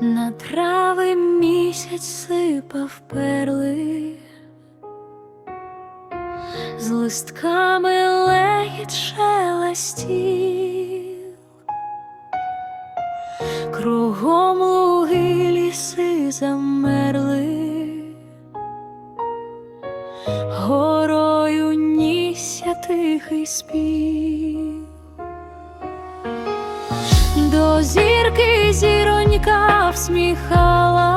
На трави місяць сипав перли, з листками легіт шелестів, кругом луги ліси замерли, горою нісся тихий спів. Зірки зіронька всміхалась,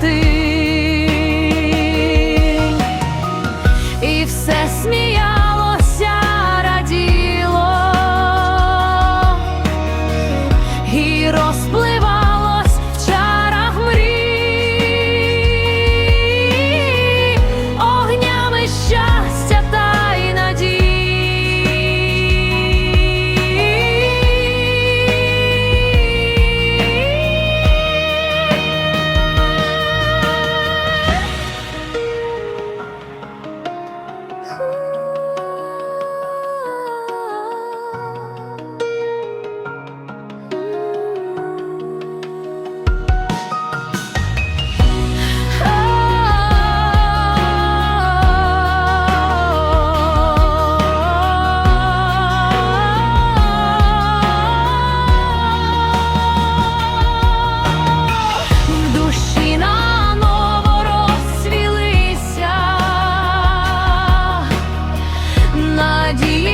зоряна i magia